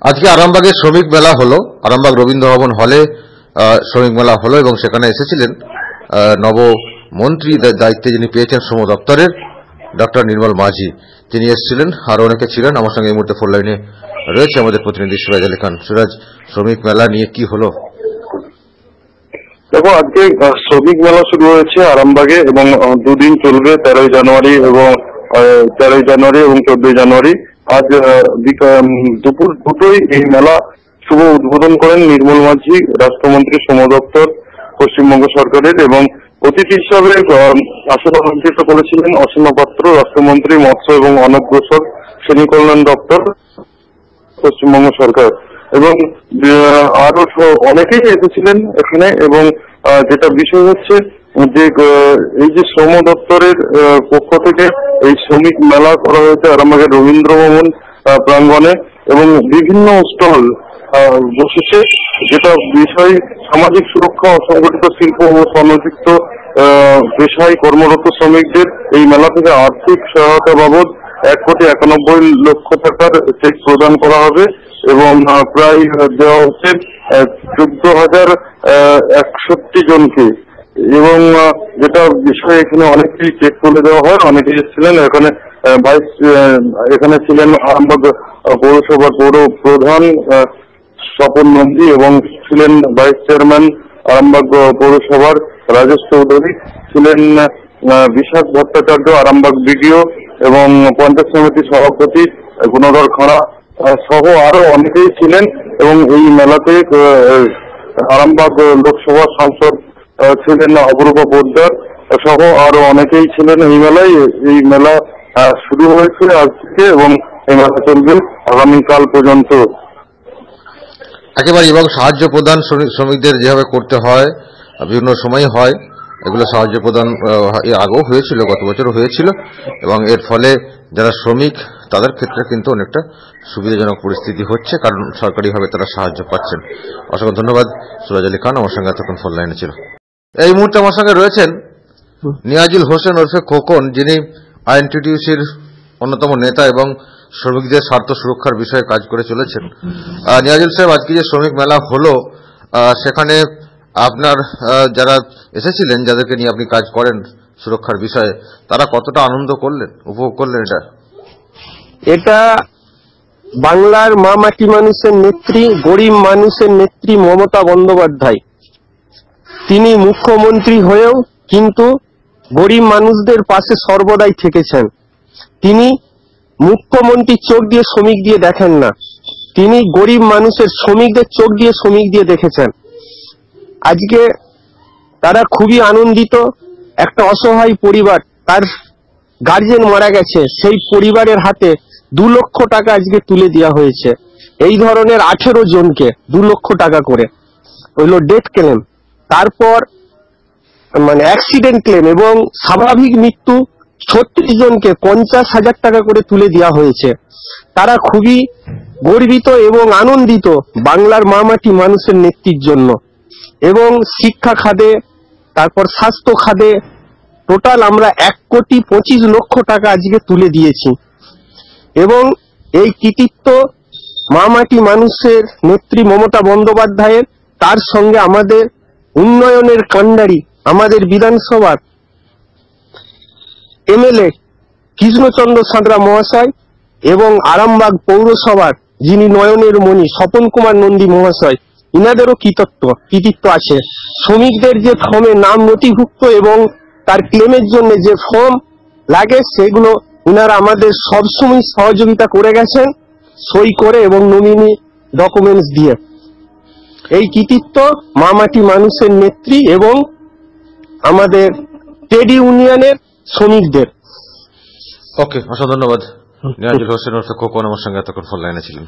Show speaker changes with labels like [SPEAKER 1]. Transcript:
[SPEAKER 1] আজকে আরামবাগে শ্রমিক মেলা হলো। আরামবাগ রবীন্দ্র ভবন হলে শ্রমিক মেলা হলো এবং সেখানে এসেছিলেন আহ, নব মন্ত্রী দা- দায়িত্বে যিনি পেয়েছেন শ্রম দপ্তরের ডক্টর নির্মল মাঝি। তিনি এসেছিলেন আরও অনেকে ছিলেন। আমার সঙ্গে এই মুহূর্তে ফোন লাইনে রয়েছে আমাদের প্রতিনিধি সিরাজ আলী খান। সুরাজ শ্রমিক মেলা নিয়ে কি হলো?
[SPEAKER 2] দেখো আজকে শ্রমিক মেলা শুরু হয়েছে আরামবাগে এবং দুদিন চলবে তেরোই জানুয়ারি এবং তেরোই জানুয়ারি এবং চোদ্দই জানুয়ারি। আজ দুপুর দুটোই এই মেলা শুভ উদ্বোধন করেন নির্মল মাঝি, রাষ্ট্রমন্ত্রী শ্রম দপ্তর, পশ্চিমবঙ্গ সরকারের এবং অতিথি হিসাবে আসন অলঙ্কৃত করেছিলেন অসীম পাত্র, রাষ্ট্রমন্ত্রী মৎস্য এবং অনগ্রসর শ্রেণি কল্যাণ দপ্তর, পশ্চিমবঙ্গ সরকার। এবং আরও অনেকেই এসেছিলেন এখানে এবং যেটা বিষয় হচ্ছে যে এই যে শ্রম দপ্তরের পক্ষ থেকে এই শ্রমিক মেলা করা হয়েছে আরামবাগের রবীন্দ্র ভবন আহ, প্রাঙ্গণে এবং বিভিন্ন স্টল বসেছে। যেটা বিষয় সামাজিক সুরক্ষা অসংগঠিত শিল্প ও সংযুক্ত পেশায় কর্মরত শ্রমিকদের এই মেলা থেকে আর্থিক সহায়তা বাবদ এক কোটি একানব্বই লক্ষ টাকার চেক প্রদান করা হবে এবং প্রায় দেওয়া হচ্ছে চোদ্দ হাজার একষট্টি জনকে। এবং যেটা বিষয় এখানে অনেকেই চেক করে দেওয়া হয়, অনেকেই এসেছিলেন এখানে ভাইস এখানে ছিলেন আরামবাগ পৌরসভার পৌর প্রধান স্বপন নন্দী এবং ছিলেন ভাইস চেয়ারম্যান আরামবাগ পৌরসভার রাজেশ চৌধুরী, ছিলেন বিশাখ ভট্টাচার্য আরামবাগ বিডিও এবং পঞ্চায়েত সমিতির সভাপতি গুণধর খাড়া সহ আরও অনেকেই ছিলেন এবং এই মেলাতে আরামবাগ লোকসভা সাংসদ ছিলেন অপরূপ পোদ্দার সহ আরও অনেকেই ছিলেন এই মেলায়। এই মেলা শুরু হয়েছে আজ থেকে এবং এই মেলা চলবে আগামীকাল পর্যন্ত।
[SPEAKER 1] একেবারে এবং সাহায্য প্রদান শ্রমিক- শ্রমিকদের যেভাবে করতে হয় বিভিন্ন সময় হয়, এগুলো সাহায্য প্রদান আগেও হয়েছিল, গত বছরও হয়েছিল এবং এর ফলে যারা শ্রমিক, তাদের ক্ষেত্রে কিন্তু অনেকটা সুবিধাজনক পরিস্থিতি হচ্ছে, কারণ সরকারিভাবে তারা সাহায্য পাচ্ছেন। অসংখ্য ধন্যবাদ। সুরাজ আলী খান, আমার সঙ্গে এতক্ষণ ফোন লাইনে ছিল। এই মুহূর্তে আমার সঙ্গে রয়েছেন নিয়াজুল হোসেন ওরফে খোকন, যিনি আইএনটিটিউসির অন্যতম নেতা এবং শ্রমিকদের স্বার্থ সুরক্ষার বিষয়ে কাজ করে চলেছেন। নিয়াজুল সাহেব, আজকে যে শ্রমিক মেলা হলো সেখানে আপনার যারা এসেছিলেন, যাদেরকে নিয়ে আপনি কাজ করেন সুরক্ষার বিষয়ে, তারা কতটা আনন্দ করলেন, উপভোগ করলেন এটা?
[SPEAKER 3] এটা বাংলার মা মাটি মানুষের নেত্রী, গরিব মানুষের নেত্রী মমতা বন্দ্যোপাধ্যায়। তিনি মুখ্যমন্ত্রী হয়েও কিন্তু গরিব মানুষদের পাশে সর্বদাই থেকেছেন। তিনি মুখ্যমন্ত্রীর চোখ দিয়ে শ্রমিক দিয়ে দেখেন না। তিনি গরিব মানুষের শ্রমিকদের চোখ দিয়ে শ্রমিক দিয়ে দেখেছেন। আজকে তারা খুবই আনন্দিত, একটা অসহায় পরিবার, তার গার্জেন মারা গেছে, সেই পরিবারের হাতে দু লক্ষ টাকা আজকে তুলে দেওয়া হয়েছে। এই ধরনের আঠেরো জনকে দু লক্ষ টাকা করে। হইল ডেথ ক্লেম তারপর মানে অ্যাক্সিডেন্ট ক্লেম এবং স্বাভাবিক মৃত্যু ছত্রিশ জনকে পঞ্চাশ হাজার টাকা করে তুলে দেওয়া হয়েছে। তারা খুবই গর্বিত এবং আনন্দিত বাংলার মামাটি মানুষের নেত্রীর জন্য। এবং শিক্ষা খাদে তারপর স্বাস্থ্য খাদে টোটাল আমরা এক কোটি পঁচিশ লক্ষ টাকা আজকে তুলে দিয়েছি। এবং এই কৃতিত্ব মামাটি মানুষের নেত্রী মমতা বন্দ্যোপাধ্যায়ের, তার সঙ্গে আমাদের উন্নয়নের কাণ্ডারি আমাদের বিধানসভার এমএলএ কৃষ্ণচন্দ্র সাঁতরা মহাশয় এবং আরামবাগ পৌরসভার যিনি নয়নের মণি স্বপন কুমার নন্দী মহাশয়, ইনাদেরও কৃতত্ব, কৃতিত্ব আছে। শ্রমিকদের যে ফর্মে নাম নথিভুক্ত এবং তার ক্লেমের জন্য যে ফর্ম লাগে, সেগুলো ইনারা আমাদের সবসময় সহযোগিতা করে গেছেন, সই করে এবং নমিনি ডকুমেন্টস দিয়ে। এই কৃতিত্ব মামাটি মানুষের নেত্রী এবং আমাদের ট্রেড ইউনিয়নের শ্রমিকদের।
[SPEAKER 1] ওকে অসংখ্য ধন্যবাদ। নিয়াজুল হোসেন ওরফে কোকন আমার সঙ্গে এতক্ষণ ফোন লাইনে ছিলেন।